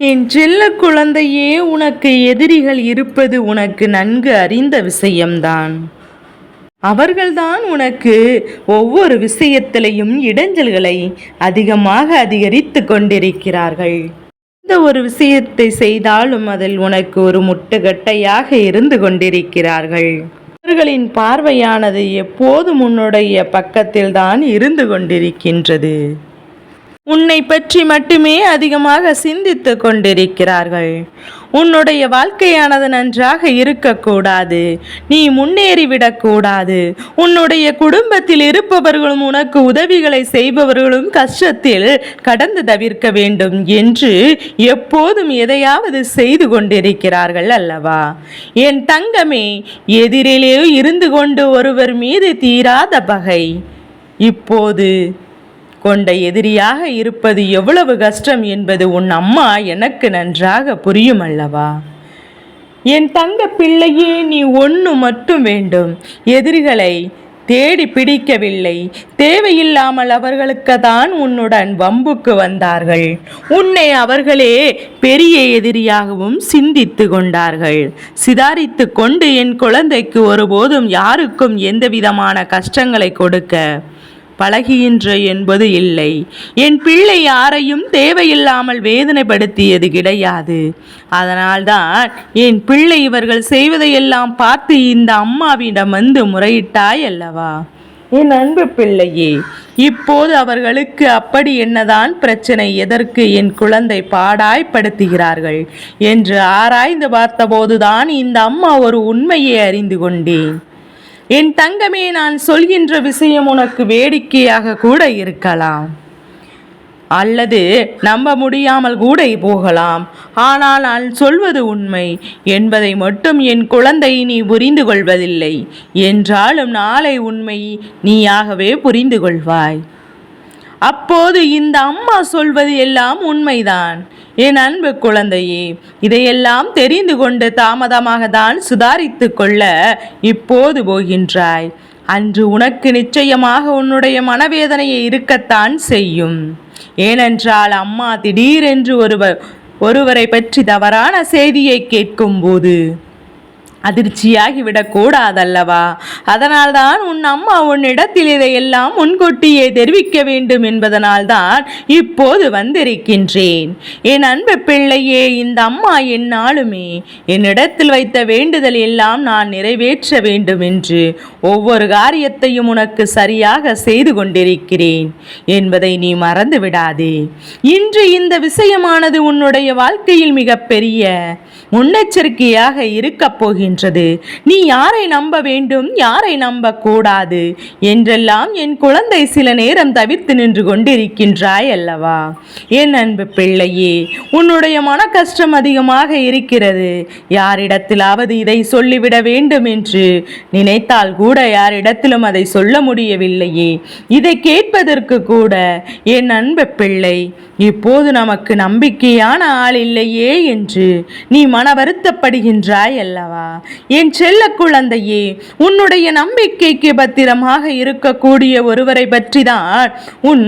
என் செல்ல குழந்தையே உனக்கு எதிரிகள் இருப்பது உனக்கு நன்கு அறிந்த விஷயம்தான். அவர்கள்தான் உனக்கு ஒவ்வொரு விஷயத்திலையும் இடைஞ்சல்களை அதிகமாக அதிகரித்து கொண்டிருக்கிறார்கள். இந்த ஒரு விஷயத்தை செய்தாலும் அதில் உனக்கு ஒரு முட்டுக்கட்டையாக இருந்து கொண்டிருக்கிறார்கள். அவர்களின் பார்வையானது எப்போதும் உன்னுடைய பக்கத்தில்தான் இருந்து கொண்டிருக்கின்றது. உன்னை பற்றி மட்டுமே அதிகமாக சிந்தித்து கொண்டிருக்கிறார்கள். உன்னுடைய வாழ்க்கையானது நன்றாக இருக்கக்கூடாது. நீ முன்னேறிவிடக்கூடாது உன்னுடைய குடும்பத்தில் இருப்பவர்களும் உனக்கு உதவிகளை செய்பவர்களும் கஷ்டத்தில் கடந்து தவிர்க்க வேண்டும் என்று எப்போதும் எதையாவது செய்து கொண்டிருக்கிறார்கள் அல்லவா? என் தங்கமே எதிரிலே இருந்து கொண்டு ஒருவர் மீது தீராத பகை. இப்போது கொண்ட எதிரியாக இருப்பது எவ்வளவு கஷ்டம் என்பது உன் அம்மா எனக்கு நன்றாக புரியும் அல்லவா? என் தங்க பிள்ளையே நீ ஒன்று மட்டும் வேண்டும். எதிரிகளை தேடி பிடிக்கவில்லை. தேவையில்லாமல் அவர்களுக்கு தான் உன்னுடன் வம்புக்கு வந்தார்கள். உன்னை அவர்களே பெரிய எதிரியாகவும் சிந்தித்து கொண்டார்கள். சிதாரித்து கொண்டு என் குழந்தைக்கு ஒருபோதும் யாருக்கும் எந்த விதமான கஷ்டங்களை கொடுக்க பழகுகின்ற என்பது இல்லை. என் பிள்ளை யாரையும் தேவையில்லாமல் வேதனைப்படுத்தியது கிடையாது. அதனால்தான் என் பிள்ளை இவர்கள் செய்வதையெல்லாம் பார்த்து இந்த அம்மாவிடம் வந்து முறையிட்டாய் அல்லவா? என் அன்பு பிள்ளையே இப்போது அவர்களுக்கு அப்படி என்னதான் பிரச்சனை எதற்கு என் குழந்தை பாடாய்ப்படுத்துகிறார்கள் என்று ஆராய்ந்து பார்த்தபோதுதான் இந்த அம்மா ஒரு உண்மையை அறிந்து கொண்டேன். என் தங்கமே நான் சொல்கின்ற விஷயம் உனக்கு வேடிக்கையாக கூட இருக்கலாம். அல்லது நம்ப முடியாமல் கூட போகலாம். ஆனால் நான் சொல்வது உண்மை. என்பதை மட்டும் என் குழந்தை நீ புரிந்து கொள்வதில்லை. என்றாலும் நாளை உண்மை நீயாகவே புரிந்து கொள்வாய். அப்போது இந்த அம்மா சொல்வது எல்லாம் உண்மைதான். என் அன்பு குழந்தையே இதையெல்லாம் தெரிந்து கொண்டு தாமதமாக தான் சுதாரித்து கொள்ள இப்போது போகின்றாய். அன்று உனக்கு நிச்சயமாக உன்னுடைய மனவேதனையை இருக்கத்தான் செய்யும். ஏனென்றால் அம்மா திடீரென்று ஒருவர் ஒருவரை பற்றி தவறான செய்தியை கேட்கும்போது அதிர்ச்சியாகி விடக்கூடாதல்லவா? அதனால்தான் உன் அம்மா உன்னிடத்தில் இதையெல்லாம் முன்கூட்டியே தெரிவிக்க வேண்டும் என்பதனால்தான் இப்போது வந்திருக்கின்றேன். என் அன்பு பிள்ளையே இந்த அம்மா என்னாலுமே என்னிடத்தில் வைத்த வேண்டுதல் எல்லாம் நான் நிறைவேற்ற வேண்டும் என்று ஒவ்வொரு காரியத்தையும் உனக்கு சரியாக செய்து கொண்டிருக்கிறேன் என்பதை நீ மறந்து விடாதே. இன்று இந்த விஷயமானது உன்னுடைய வாழ்க்கையில் மிகப்பெரிய முன்னெச்சரிக்கையாக இருக்கப் என்றது நீ யாரை நம்ப வேண்டும்? யாரை நம்ப கூடாது? என்றெல்லாம் என் குழந்தை சில நேரம் தவிர்த்து நின்று கொண்டிருக்கின்றாய் அல்லவா? என் அன்பு பிள்ளையே உன்னுடைய மன கஷ்டம் அதிகமாக இருக்கிறது. யாரிடத்திலாவது இதை சொல்லிவிட வேண்டும் என்று நினைத்தால் கூட யாரிடத்திலும் அதை சொல்ல முடியவில்லையே. இதை கேட்பதற்கு கூட என் அன்பு பிள்ளை இப்போது நமக்கு நம்பிக்கையான ஆள் இல்லையே என்று நீ மன வருத்தப்படுகின்றாய் அல்லவா? என் செல்ல குழந்தையே உன்னுடைய நம்பிக்கைக்கு பத்திரமாக இருக்கக்கூடிய ஒருவரை பற்றி தான் உன்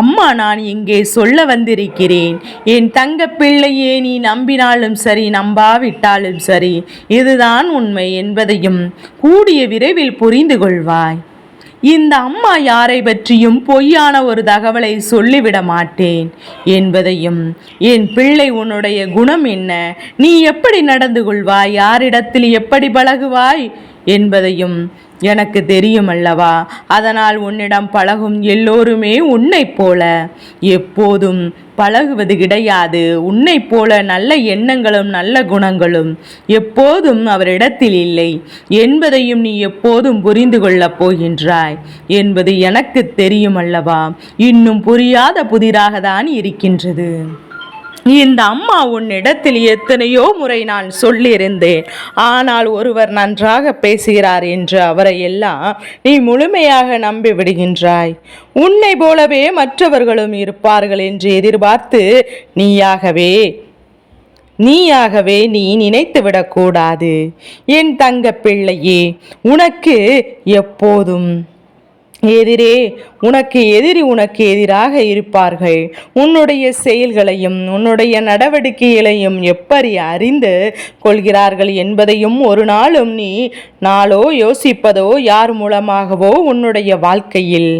அம்மா நான் இங்கே சொல்ல வந்திருக்கிறேன். என் தங்க பிள்ளையே நீ நம்பினாலும் சரி நம்பாவிட்டாலும் சரி இதுதான் உண்மை என்பதையும் கூடிய விரைவில் புரிந்து கொள்வாய். இந்த அம்மா யாரை பற்றியும் பொய்யான ஒரு தகவலை சொல்லிவிட மாட்டேன் என்பதையும் என் பிள்ளை உன்னுடைய குணம் என்ன? நீ எப்படி நடந்து கொள்வாய்? யாரிடத்தில் எப்படி பழகுவாய்? என்பதையும் எனக்கு தெரியும் அல்லவா அதனால் உன்னிடம் பழகும் எல்லோருமே உன்னைப் போல. எப்போதும் பழகுவது கிடையாது. உன்னைப் போல நல்ல எண்ணங்களும் நல்ல குணங்களும் எப்போதும் அவரிடத்தில் இல்லை. என்பதையும் நீ எப்போதும் புரிந்து கொள்ளப் போகின்றாய் என்பது எனக்கு தெரியும் அல்லவா இன்னும் புரியாத புதிராக தான் இருக்கின்றது. இந்த அம்மா உன்னிடத்தில் எத்தனையோ முறை நான் சொல்லியிருந்தேன். ஆனால் ஒருவர் நன்றாக பேசுகிறார் என்று அவரை எல்லாம் நீ முழுமையாக நம்பி விடுகின்றாய். உன்னை போலவே மற்றவர்களும் இருப்பார்கள் என்று எதிர்பார்த்து நீயாகவே நீயாகவே நீ நினைத்து விடக்கூடாது. என் தங்க பிள்ளையே உனக்கு எப்போதும் எதிரே உனக்கு எதிரி உனக்கு எதிராக இருப்பார்கள். உன்னுடைய செயல்களையும் உன்னுடைய நடவடிக்கைகளையும் எப்படி அறிந்து கொள்கிறார்கள் என்பதையும் ஒரு நாளும் நீ நாளோ யோசிப்பதோ யார் மூலமாகவோ உன்னுடைய வாழ்க்கையில்.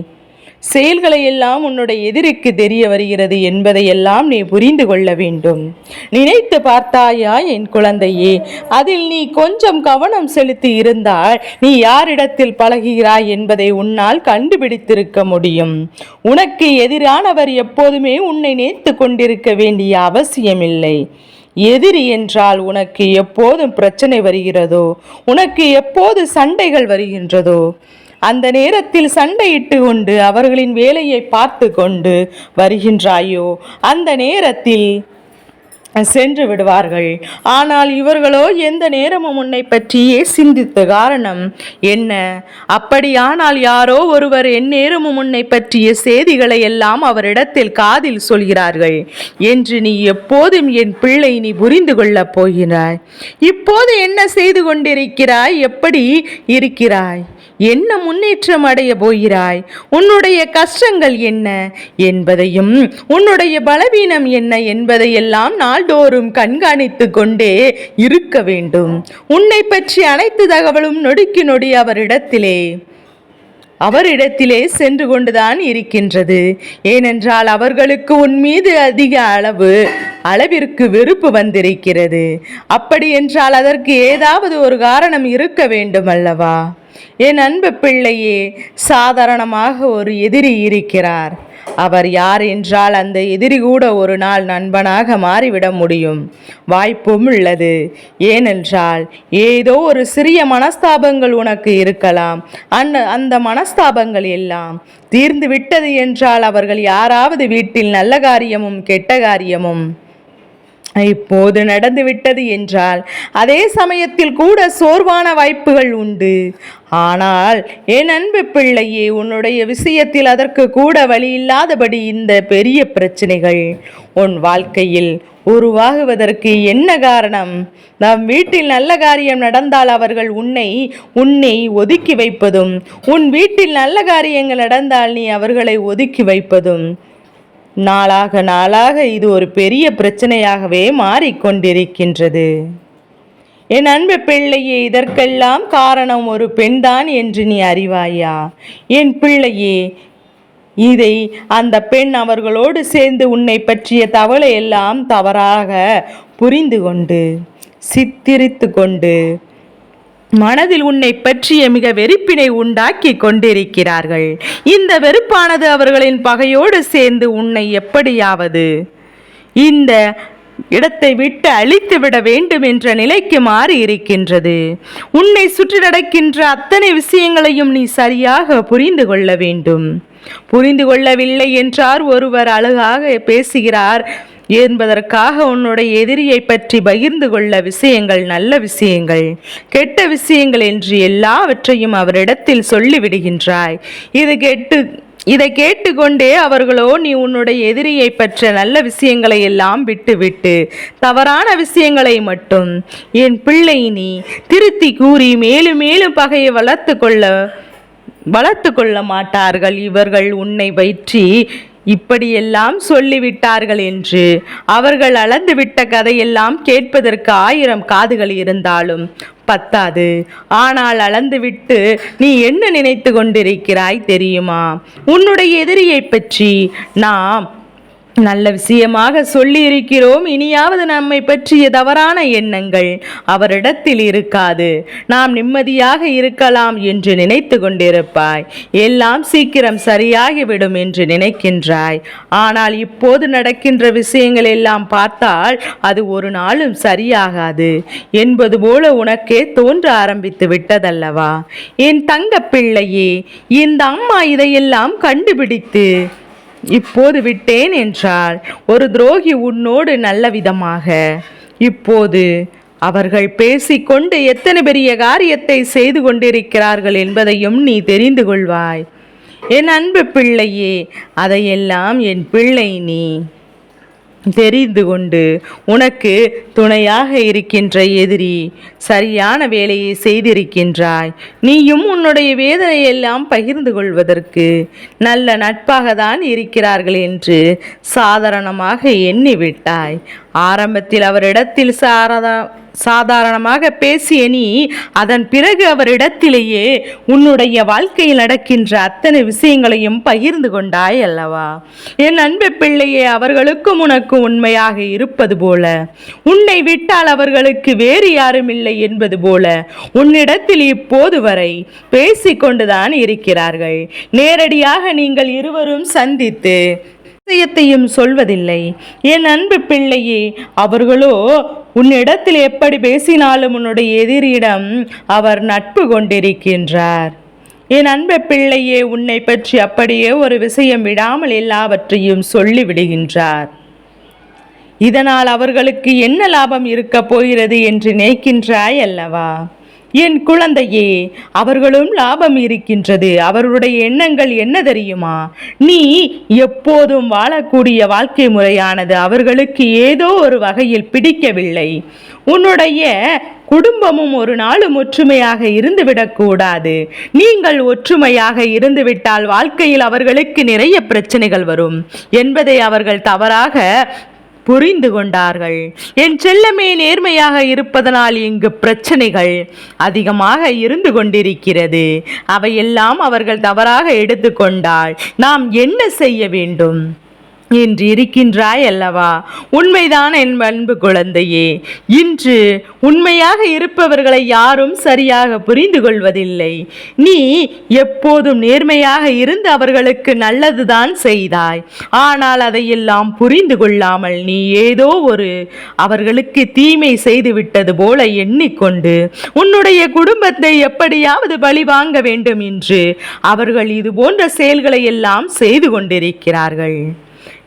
செயல்களை எல்லாம் உன்னுடைய எதிரிக்கு தெரிய வருகிறது என்பதையெல்லாம் நீ புரிந்து கொள்ள வேண்டும். நினைத்து பார்த்தாயா என் குழந்தையே? அதில் நீ கொஞ்சம் கவனம் செலுத்தி இருந்தால் நீ யாரிடத்தில் பழகுகிறாய் என்பதை உன்னால் கண்டுபிடித்திருக்க முடியும். உனக்கு எதிரானவர் எப்போதுமே உன்னை நேர்த்து கொண்டிருக்க வேண்டிய அவசியமில்லை. எதிரி என்றால் உனக்கு எப்போதும் பிரச்சனை வருகிறதோ? உனக்கு எப்போது சண்டைகள் வருகின்றதோ? அந்த நேரத்தில் சண்டையிட்டு கொண்டு அவர்களின் வேலையை பார்த்து கொண்டு வருகின்றாயோ? அந்த நேரத்தில் சென்று விடுவார்கள். ஆனால் இவர்களோ எந்த நேரமும் உன்னை பற்றியே சிந்தித்த காரணம் என்ன? அப்படியானால் யாரோ ஒருவர் எந்நேரமும் உன்னை பற்றிய செய்திகளை எல்லாம் அவரிடத்தில் காதில் சொல்கிறார்கள். என்று நீ எப்போதும் என் பிள்ளை நீ புரிந்து கொள்ளப் போகிறாய். இப்போது என்ன செய்து கொண்டிருக்கிறாய்? எப்படி இருக்கிறாய்? என்ன முன்னேற்றம் அடைய போகிறாய்? உன்னுடைய கஷ்டங்கள் என்ன என்பதையும் உன்னுடைய பலவீனம் என்ன என்பதையெல்லாம் நாள்தோறும் கண்காணித்து கொண்டே இருக்க வேண்டும். உன்னை பற்றி அனைத்து தகவலும் நொடிக்கு நொடி அவரிடத்திலே அவரிடத்திலே சென்று கொண்டுதான் இருக்கின்றது. ஏனென்றால் அவர்களுக்கு உன் மீது அதிக அளவு அளவிற்கு வெறுப்பு வந்திருக்கிறது. அப்படி என்றால் அதற்கு ஏதாவது ஒரு காரணம் இருக்க வேண்டும் அல்லவா? என் அன்பு பிள்ளையே சாதாரணமாக ஒரு எதிரி இருக்கிறார். அவர் யார் என்றால் அந்த எதிரி கூட ஒரு நாள் நண்பனாக மாறிவிட முடியும். வாய்ப்பும் உள்ளது. ஏனென்றால் ஏதோ ஒரு சிறிய மனஸ்தாபங்கள் உனக்கு இருக்கலாம். அந்த அந்த மனஸ்தாபங்கள் எல்லாம் தீர்ந்து விட்டது என்றால் அவர்கள் யாராவது வீட்டில் நல்ல காரியமும் கெட்ட காரியமும் இப்போது நடந்துவிட்டது என்றால் அதே சமயத்தில் கூட சோர்வான வாய்ப்புகள் உண்டு. ஆனால் என் அன்பு பிள்ளையே உன்னுடைய விஷயத்தில் அதற்கு கூட வழி இல்லாதபடி இந்த பெரிய பிரச்சனைகள் உன் வாழ்க்கையில் உருவாகுவதற்கு என்ன காரணம்? நம் வீட்டில் நல்ல காரியம் நடந்தால் அவர்கள் உன்னை உன்னை ஒதுக்கி வைப்பதும் உன் வீட்டில் நல்ல காரியங்கள் நடந்தால் நீ அவர்களை ஒதுக்கி வைப்பதும் நாளாக நாளாக இது ஒரு பெரிய பிரச்சனையாகவே மாறிக்கொண்டிருக்கின்றது. என் அன்பு பிள்ளையே இதற்கெல்லாம் காரணம் ஒரு பெண்தான் என்று நீ அறிவாயா? என் பிள்ளையே இதை அந்த பெண் அவர்களோடு சேர்ந்து உன்னை பற்றிய தவளை எல்லாம் தவறாக புரிந்து கொண்டு சித்திரித்து கொண்டு மனதில் உன்னை பற்றிய மிக வெறுப்பினை உண்டாக்கி கொண்டிருக்கிறார்கள். இந்த வெறுப்பானது அவர்களின் பகையோடு சேர்ந்து உன்னை எப்படியாவது இந்த இடத்தை விட்டு அழித்து விட வேண்டும் என்ற நிலைக்கு மாறி இருக்கின்றது. உன்னை சுற்றி நடக்கின்ற அத்தனை விஷயங்களையும் நீ சரியாக புரிந்து கொள்ள வேண்டும். புரிந்து கொள்ளவில்லை என்றார் ஒருவர் அழகாக பேசுகிறார். என்பதற்காக உன்னுடைய எதிரியை பற்றி பகிர்ந்து கொள்ள விஷயங்கள் நல்ல விஷயங்கள் கெட்ட விஷயங்கள் என்று எல்லாவற்றையும் அவரிடத்தில் சொல்லிவிடுகின்றாய். இது கெட்டு இதை கேட்டுக்கொண்டே அவர்களோ நீ உன்னுடைய எதிரியை பற்ற நல்ல விஷயங்களை எல்லாம் விட்டுவிட்டு தவறான விஷயங்களை மட்டும் என் பிள்ளை நீ திருத்தி கூறி மேலும் மேலும் பகையை வளர்த்து கொள்ள வளர்த்து கொள்ள மாட்டார்கள். இவர்கள் உன்னை பற்றி இப்படியெல்லாம் சொல்லிவிட்டார்கள் என்று அவர்கள் அளந்துவிட்ட கதையெல்லாம் கேட்பதற்கு ஆயிரம் காதுகள் இருந்தாலும் பத்தாது. ஆனால் அளந்துவிட்டு நீ என்ன நினைத்து கொண்டிருக்கிறாய் தெரியுமா? உன்னுடைய எதிரியை பற்றி நாம் நல்ல விஷயமாக சொல்லியிருக்கிறோம். இனியாவது நம்மை பற்றிய தவறான எண்ணங்கள் அவரிடத்தில் இருக்காது. நாம் நிம்மதியாக இருக்கலாம் என்று நினைத்து கொண்டிருப்பாய். எல்லாம் சீக்கிரம் சரியாகிவிடும் என்று நினைக்கின்றாய். ஆனால் இப்போது நடக்கின்ற விஷயங்கள் எல்லாம் பார்த்தால் அது ஒரு நாளும் சரியாகாது. என்பது போல உனக்கே தோன்ற ஆரம்பித்து விட்டதல்லவா? என் தங்க பிள்ளையே இந்த அம்மா இதையெல்லாம் கண்டுபிடித்து இப்போது விட்டேன் என்றால் ஒரு துரோகி உன்னோடு நல்ல விதமாக. இப்போது அவர்கள் பேசிக்கொண்டு எத்தனை பெரிய காரியத்தை செய்து கொண்டிருக்கிறார்கள் என்பதையும் நீ தெரிந்து கொள்வாய். என் அன்பு பிள்ளையே அதையெல்லாம் என் பிள்ளை நீ. தெரிந்து கொண்டு உனக்கு துணையாக இருக்கின்ற எதிரி சரியான வேலையை செய்திருக்கின்றாய். நீயும் உன்னுடைய வேதனையெல்லாம் பகிர்ந்து கொள்வதற்கு நல்ல நட்பாக தான் இருக்கிறார்கள் என்று சாதாரணமாக எண்ணிவிட்டாய். ஆரம்பத்தில் அவரிடத்தில் சாரதா சாதாரணமாக பேசிய நீ அதன் பிறகு அவரிடத்திலேயே உன்னுடைய வாழ்க்கையில் நடக்கின்ற அத்தனை விஷயங்களையும் பகிர்ந்து கொண்டாய் அல்லவா? என் அன்பு பிள்ளையே அவர்களுக்கும் உனக்கு உண்மையாக இருப்பது போல. உன்னை விட்டால் அவர்களுக்கு வேறு யாரும் இல்லை என்பது போல. உன்னிடத்தில் இப்போது வரை பேசிக்கொண்டுதான் இருக்கிறார்கள். நேரடியாக நீங்கள் இருவரும் சந்தித்து விஷயத்தையும் சொல்வதில்லை. என் அன்பு பிள்ளையே அவர்களோ உன்னிடத்தில் எப்படி பேசினாலும் உன்னுடைய எதிரிடம் அவர் நட்பு கொண்டிருக்கின்றார். என் அன்ப பிள்ளையே உன்னை பற்றி அப்படியே ஒரு விஷயம் விடாமல் எல்லாவற்றையும் சொல்லிவிடுகின்றார். இதனால் அவர்களுக்கு என்ன லாபம் இருக்கப் போகிறது என்று நினைக்கின்றாய் அல்லவா என் குழந்தையே அவர்களும் லாபம் இருக்கின்றது. அவர்களுடைய எண்ணங்கள் என்ன தெரியுமா? நீ எப்போதும் வாழக்கூடிய வாழ்க்கை முறையானது அவர்களுக்கு ஏதோ ஒரு வகையில் பிடிக்கவில்லை. உன்னுடைய குடும்பமும் ஒரு நாளும் ஒற்றுமையாக இருந்துவிடக்கூடாது நீங்கள் ஒற்றுமையாக இருந்துவிட்டால் வாழ்க்கையில் அவர்களுக்கு நிறைய பிரச்சனைகள் வரும். என்பதை அவர்கள் தவறாக புரிந்து கொண்டார்கள். என் செல்லமே நேர்மையாக இருப்பதனால் இங்கு பிரச்சனைகள் அதிகமாக இருந்து கொண்டிருக்கிறது. அவையெல்லாம் அவர்கள் தவறாக எடுத்துக்கொண்டால் நாம் என்ன செய்ய வேண்டும்? என்று இருக்கின்றாய் அல்லவா உண்மைதான் என் அன்பு குழந்தையே. இன்று உண்மையாக இருப்பவர்களை யாரும் சரியாக புரிந்து கொள்வதில்லை. நீ எப்போதும் நேர்மையாக இருந்து அவர்களுக்கு நல்லதுதான் செய்தாய். ஆனால் அதையெல்லாம் புரிந்து கொள்ளாமல் நீ ஏதோ ஒரு அவர்களுக்கு தீமை செய்துவிட்டது போல எண்ணிக்கொண்டு உன்னுடைய குடும்பத்தை எப்படியாவது பழி வாங்க வேண்டும் என்று அவர்கள் இது போன்ற செயல்களை எல்லாம் செய்து கொண்டிருக்கிறார்கள்.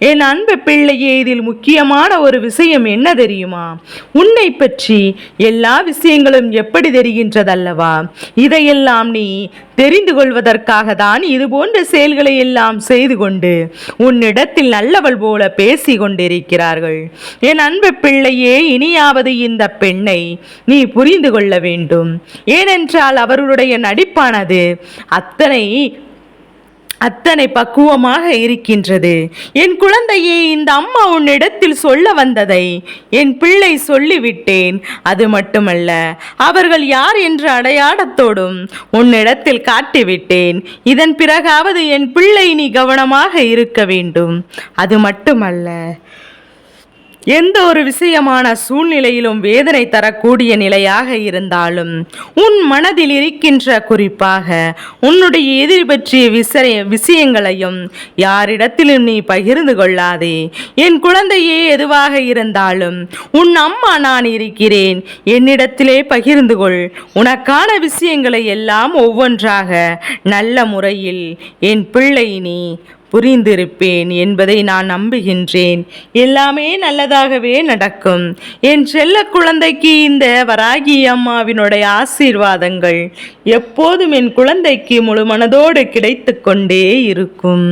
என் அன்பு பிள்ளையே இதில் முக்கியமான ஒரு விஷயம் என்ன தெரியுமா? உன்னை பற்றி எல்லா விஷயங்களும் எப்படி தெரிகின்றதல்லவா? இதையெல்லாம் நீ தெரிந்து கொள்வதற்காக தான் இது போன்ற செயல்களை எல்லாம் செய்து கொண்டு உன்னிடத்தில் நல்லவள் போல பேசி கொண்டிருக்கிறார்கள். என் அன்பு பிள்ளையே இனியாவது இந்த பெண்ணை நீ புரிந்து கொள்ள வேண்டும். ஏனென்றால் அவர்களுடைய நடிப்பானது அத்தனை அத்தனை பக்குவமாக இருக்கின்றது. என் குழந்தையே இந்த அம்மா உன்னிடத்தில் சொல்ல வந்ததை என் பிள்ளை சொல்லிவிட்டேன். அது மட்டுமல்ல அவர்கள் யார் என்ற அடையாளத்தோடும் உன்னிடத்தில் காட்டிவிட்டேன். இதன் பிறகாவது என் பிள்ளை நீ கவனமாக இருக்க வேண்டும். அது மட்டுமல்ல எந்த ஒரு விஷயமான சூழ்நிலையிலும் வேதனை தரக்கூடிய நிலையாக இருந்தாலும் உன் மனதில் இருக்கின்ற குறிப்பாக உன்னுடைய எதிரி பற்றிய விசய விஷயங்களையும் யாரிடத்திலும் நீ பகிர்ந்து கொள்ளாதே. என் குழந்தையே எதுவாக இருந்தாலும் உன் அம்மா நான் இருக்கிறேன். என்னிடத்திலே பகிர்ந்து கொள். உனக்கான விஷயங்களை எல்லாம் ஒவ்வொன்றாக நல்ல முறையில் என் பிள்ளை நீ புரிந்திருப்பேன் என்பதை நான் நம்புகின்றேன். எல்லாமே நல்லதாகவே நடக்கும். என் செல்ல குழந்தைக்கு இந்த வராகி அம்மாவினுடைய ஆசீர்வாதங்கள் எப்போதும் என் குழந்தைக்கு முழு மனதோடு கிடைத்து கொண்டே இருக்கும்.